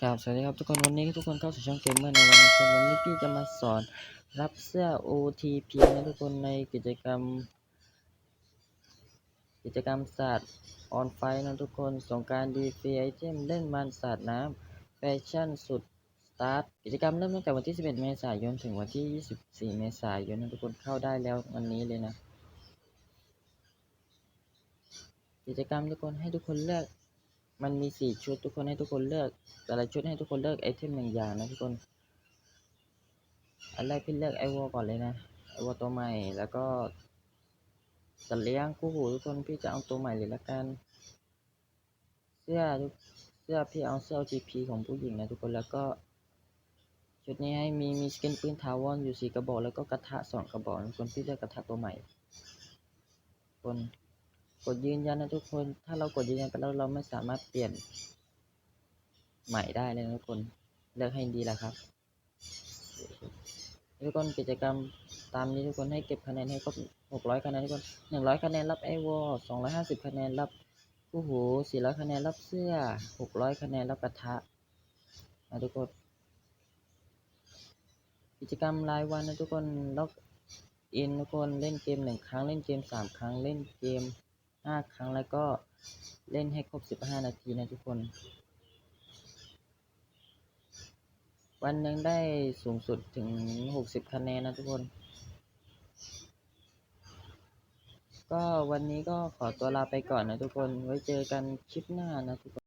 สวัสดีครับทุกคนวันนี้ทุกคนเข้าสู่ช่องเกมเมอร์ในวันนี้วันนี้พี่จะมาสอนรับเสื้อ OTP นะทุกคนในกิจกรรม กิจกรรมศาสตร์ออนไฟนะทุกคนสงการดีฟรีไอเทมเล่นมันศาสตร์น้ำแฟชั่นสุดสตาร์ทกิจกรรมเริ่มตั้งแต่วันที่ 11 เมษายนถึงวันที่ 24 เมษายนนะทุกคนเข้าได้แล้ววันนี้เลยนะ กิจกรรมทุกคนให้ทุกคนเลือก มันมีสี่ชุดทุกคนให้ทุกคนเลือก แต่ละชุดให้ทุกคนเลือกไอเทมหนึ่งอย่างนะทุกคน อันแรกพี่เลือกไอวอก่อนเลยนะ ไอวอตัวใหม่ แล้วก็สัตว์เลี้ยงคู่หูทุกคนพี่จะเอาตัวใหม่เลยละกัน เสื้อทุกเสื้อพี่เอาเสื้อ GP ของผู้หญิงนะทุกคนแล้วก็ชุดนี้ให้มีมีสกินปืนทาวอนอยู่สี่กระบอกแล้วก็กระทะสองกระบอกทุกคนพี่เลือกกระทะตัวใหม่คน กดยืนยันนะทุกคน ถ้าเรากดยืนยันไปแล้วเราไม่สามารถเปลี่ยนใหม่ได้เลยนะทุกคน เลือกให้ดีแหละครับทุกคนกิจกรรมตามนี้ทุกคนให้เก็บคะแนนให้ครบ600 คะแนนทุกคน 100 คะแนนรับไอวอล250 คะแนนรับคู่หู 400 คะแนนรับเสื้อ 600 คะแนนรับกระทะนะทุกคน กิจกรรมรายวันนะทุกคนล็อกอินทุกคนเล่นเกมหนึ่งครั้งเล่นเกมสามครั้งเล่นเกม ห้าครั้งแล้วก็เล่นให้ครบสิบห้านาทีนะทุกคน วันหนึ่งได้สูงสุดถึงหกสิบคะแนนนะทุกคน ก็วันนี้ก็ขอตัวลาไปก่อนนะทุกคน ไว้เจอกันคลิปหน้านะทุกคน